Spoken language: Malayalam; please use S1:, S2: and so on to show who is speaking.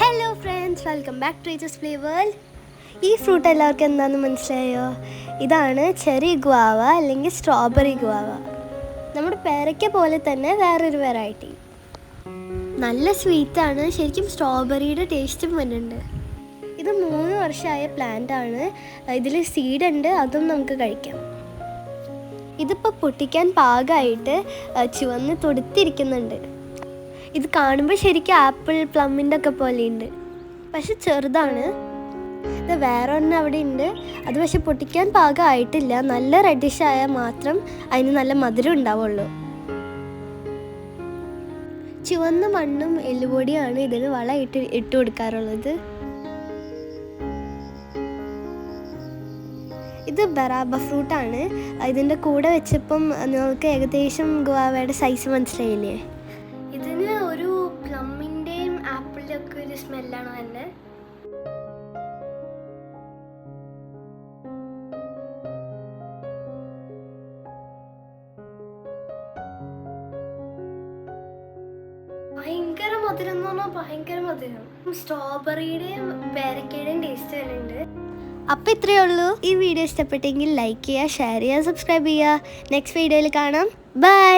S1: Hello friends welcome back to teachers flavour ഈ ഫ്രൂട്ട് എല്ലാവർക്കും എന്താണെന്ന് മനസ്സിലായോ? ഇതാണ് ചെറി ഗുവാവ അല്ലെങ്കിൽ സ്ട്രോബെറി ഗുവാവ. നമ്മുടെ പേരയ്ക്ക പോലെ തന്നെ വേറൊരു വെറൈറ്റി നല്ല സ്വീറ്റാണ് ശരിക്കും സ്ട്രോബെറിയുടെ ടേസ്റ്റും വരുന്നുണ്ട്. ഇത് മൂന്ന് വർഷമായ പ്ലാന്റ് ആണ്. ഇതിൽ സീഡ് ഉണ്ട് അതും നമുക്ക് കഴിക്കാം. ഇതിപ്പോൾ പൊട്ടിക്കാൻ പാകമായിട്ട് ചുവന്ന് തൊടുത്തിരിക്കുന്നുണ്ട്. ഇത് കാണുമ്പോൾ ശരിക്കും ആപ്പിൾ പ്ലമ്മിന്റെ ഒക്കെ പോലെയുണ്ട്. പക്ഷെ ചെറുതാണ്. ഇത് വേറെ ഒന്ന് അവിടെ ഉണ്ട് അത് പക്ഷെ പൊട്ടിക്കാൻ പാകമായിട്ടില്ല നല്ല റെഡിഷ് ആയാൽ മാത്രം അതിന് നല്ല മധുരം ഉണ്ടാവുള്ളൂ. ചുവന്ന മണ്ണും എല്ലുപൊടിയാണ് ഇതിന് വള ഇട്ട് ഇട്ട് കൊടുക്കാറുള്ളത്. ഇത് ബറാബ ഫ്രൂട്ടാണ്. ഇതിന്റെ കൂടെ വെച്ചപ്പം നിങ്ങൾക്ക് ഏകദേശം ഗുവാവയുടെ സൈസ് മനസ്സിലായില്ലേ? ഇതിന് ഒരു സ്മെല്ലാണ് തന്നെ. ഭയങ്കര മധുരം എന്ന് പറഞ്ഞാൽ ഭയങ്കര മധുരം. സ്ട്രോബെറിയുടെയും പേരക്കയുടെയും ടേസ്റ്റ് വരുന്നുണ്ട്. അപ്പം ഇത്രയേ ഉള്ളൂ. ഈ വീഡിയോ ഇഷ്ടപ്പെട്ടെങ്കിൽ ലൈക്ക് ചെയ്യുക ഷെയർ ചെയ്യുക സബ്സ്ക്രൈബ് ചെയ്യുക. നെക്സ്റ്റ് വീഡിയോയിൽ കാണാം. ബൈ